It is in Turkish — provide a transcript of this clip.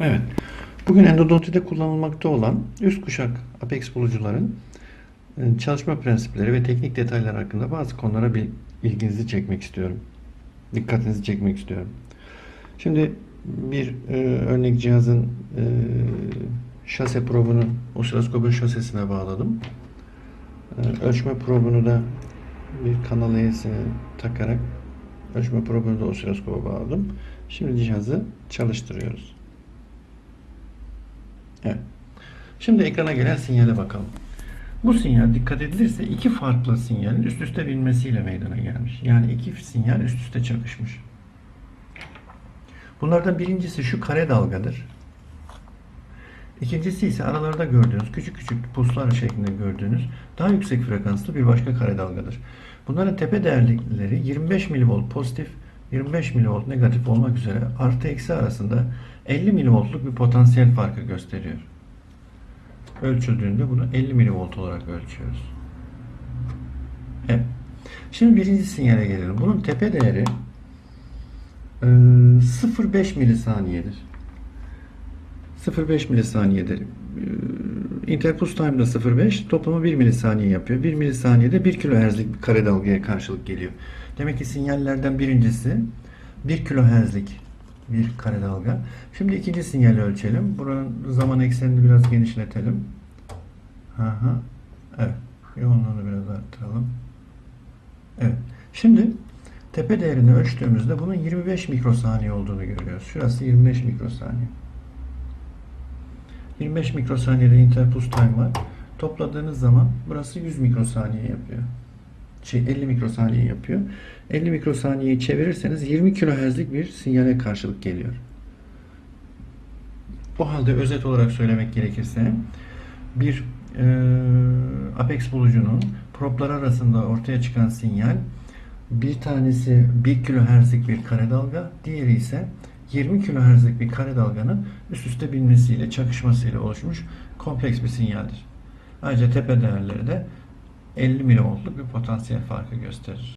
Evet. Bugün endodontide kullanılmakta olan üst kuşak Apex bulucuların e, çalışma prensipleri ve teknik detaylar hakkında bazı konulara bir ilginizi çekmek istiyorum. Dikkatinizi çekmek istiyorum. Şimdi bir e, örnek cihazın e, şase probunu osiloskopun şasesine bağladım. E, ölçme probunu da bir kanal eğrisine takarak ölçme probunu da osiloskopa bağladım. Şimdi cihazı çalıştırıyoruz. Evet. Şimdi ekrana gelen sinyale bakalım. Bu sinyal dikkat edilirse iki farklı sinyalin üst üste binmesiyle meydana gelmiş. Yani iki sinyal üst üste çakışmış. Bunlardan birincisi şu kare dalgadır. İkincisi ise aralarda gördüğünüz küçük küçük puslar şeklinde gördüğünüz daha yüksek frekanslı bir başka kare dalgadır. Bunların tepe değerleri 25 mV pozitif, 25 mV negatif olmak üzere artı eksi arasında 50 mV'luk bir potansiyel farkı gösteriyor. Ölçüldüğünde bunu 50 mV olarak ölçüyoruz. Evet. Şimdi birinci sinyale gelelim. Bunun tepe değeri e, 0.5 milisaniyedir. 0.5 milisaniyedir. E, Interpulse time da 0.5 toplamı 1 milisaniye yapıyor. 1 milisaniyede 1 kilohertzlik bir kare dalgaya karşılık geliyor. Demek ki sinyallerden birincisi 1 kilohertzlik bir kare dalga. Şimdi ikinci sinyali ölçelim. Buranın zaman eksenini biraz genişletelim. Aha. Evet. Yoğunluğunu biraz arttıralım. Evet. Şimdi tepe değerini ölçtüğümüzde bunun 25 mikrosaniye olduğunu görüyoruz. Şurası 25 mikrosaniye. 25 mikrosaniyede interpulse time var. Topladığınız zaman burası 100 mikrosaniye yapıyor. Şey 50 mikrosaniye yapıyor. 50 mikrosaniyeyi çevirirseniz 20 kilohertzlik bir sinyale karşılık geliyor. Bu halde özet olarak söylemek gerekirse bir e, Apex bulucunun proplar arasında ortaya çıkan sinyal bir tanesi 1 kilohertzlik bir kare dalga, diğeri ise 20 kilohertzlik bir kare dalganın üst üste binmesiyle, çakışmasıyla oluşmuş kompleks bir sinyaldir. Ayrıca tepe değerleri de 50 milivoltluk bir potansiyel farkı gösterir.